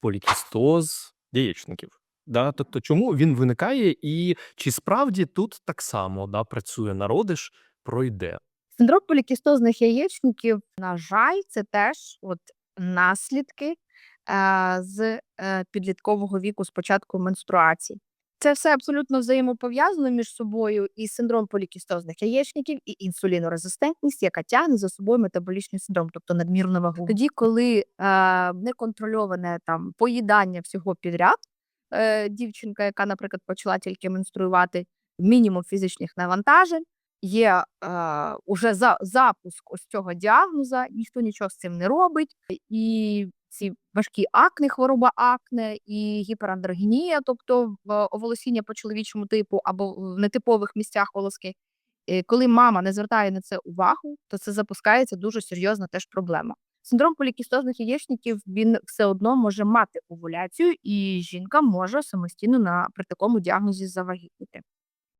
полікістоз яєчників. Да? Тобто, чому він виникає, і чи справді тут так само да, працює народиш, пройде? Синдром полікістозних яєчників, на жаль, це теж от наслідки е, з е, підліткового віку спочатку менструації. Це все абсолютно взаємопов'язано між собою і синдром полікістозних яєчників, і інсулінорезистентність, яка тягне за собою метаболічний синдром, тобто надмірну вагу. Тоді, коли е, неконтрольоване там поїдання всього підряд, е, дівчинка, яка, наприклад, почала тільки менструювати, мінімум фізичних навантажень, є е, уже за запуск ось цього діагноза, ніхто нічого з цим не робить, і ці важкі акне, хвороба акне і гіперандрогенія, тобто оволосіння по чоловічому типу або в нетипових місцях волоски. Коли мама не звертає на це увагу, то це запускається дуже серйозна теж проблема. Синдром полікістозних яєчників він все одно може мати овуляцію, і жінка може самостійно на при такому діагнозі завагітніти.